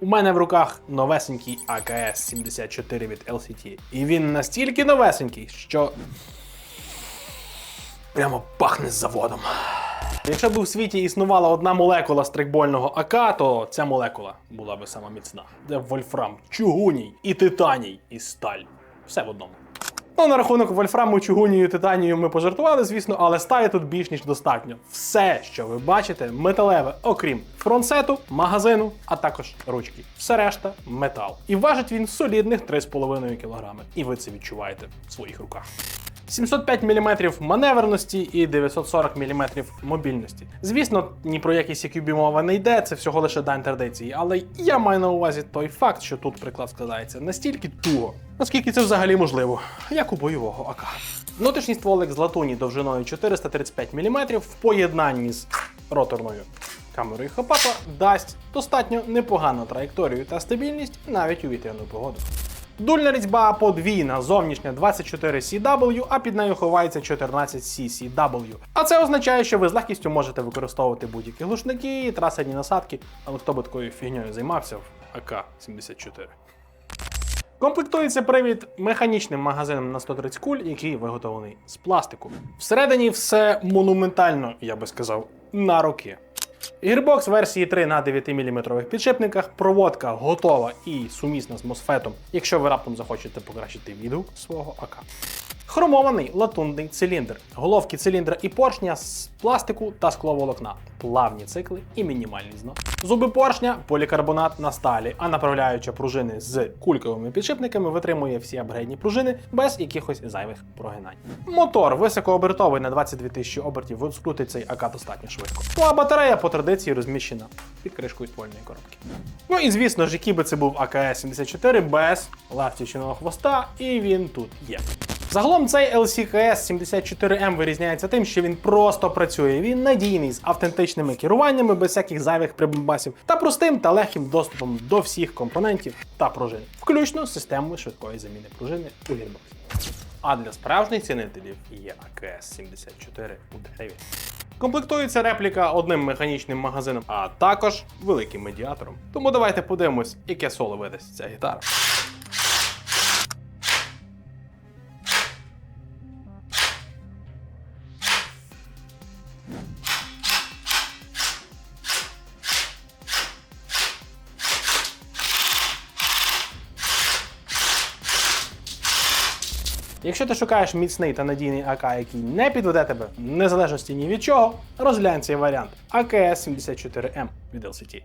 У мене в руках новесенький АКС 74 від LCT. І він настільки новесенький, що прямо пахне заводом. Якщо б у світі існувала одна молекула стрикбольного АК, то ця молекула була би сама міцна. Де вольфрам, чугуній і титаній, і сталь. Все в одному. Ну, на рахунок вольфраму, чугунію титанію ми пожартували, звісно, але стає тут більш ніж достатньо. Все, що ви бачите, металеве, окрім фронтсету, магазину, а також ручки. Все решта метал. І важить він солідних 3,5 кг. І ви це відчуваєте в своїх руках. 705 мм маневреності і 940 мм мобільності. Звісно, ні про якісь CQB мова не йде, це всього лише дань традиції, але я маю на увазі той факт, що тут приклад складається настільки туго, наскільки це взагалі можливо, як у бойового АК. Внутрішній стволик з латуні довжиною 435 мм в поєднанні з роторною камерою Хопапа дасть достатньо непогану траєкторію та стабільність навіть у вітряну погоду. Дульна різьба подвійна, зовнішня 24CW, а під нею ховається 14CCW. А це означає, що ви з легкістю можете використовувати будь-які глушники, трасерні насадки, але хто би такою фігньою займався в АК-74. Комплектується привід механічним магазином на 130 куль, який виготовлений з пластику. Всередині все монументально, я би сказав, на роки. Гірбокс версії 3 на 9-мм підшипниках, проводка готова і сумісна з мосфетом, якщо ви раптом захочете покращити відгук свого АК. Хромований латунний циліндр, головки циліндра і поршня з пластику та скловолокна, плавні цикли і мінімальний знос. Зуби поршня полікарбонат на сталі, а направляюча пружини з кульковими підшипниками витримує всі апгрейдні пружини без якихось зайвих прогинань. Мотор високообертовий на 22 тисячі обертів, скрутить цей АК достатньо швидко. Ну а батарея по традиції розміщена під кришкою ствольної коробки. Ну і звісно ж, який би це був АКС-74 без ластівчиного хвоста, і він тут є. Загалом цей LCKS 74M вирізняється тим, що він просто працює. Він надійний з автентичними керуваннями, без всяких зайвих прибамбасів, та простим та легким доступом до всіх компонентів та пружин, включно з системою швидкої заміни пружини у гірбоксі. А для справжніх цінителів є АКС 74 у дереві. Комплектується репліка одним механічним магазином, а також великим медіатором. Тому давайте подивимось, яке соло видасть ця гітара. Якщо ти шукаєш міцний та надійний АК, який не підведе тебе в незалежності ні від чого, розглянь цей варіант АКС 74М від LCT.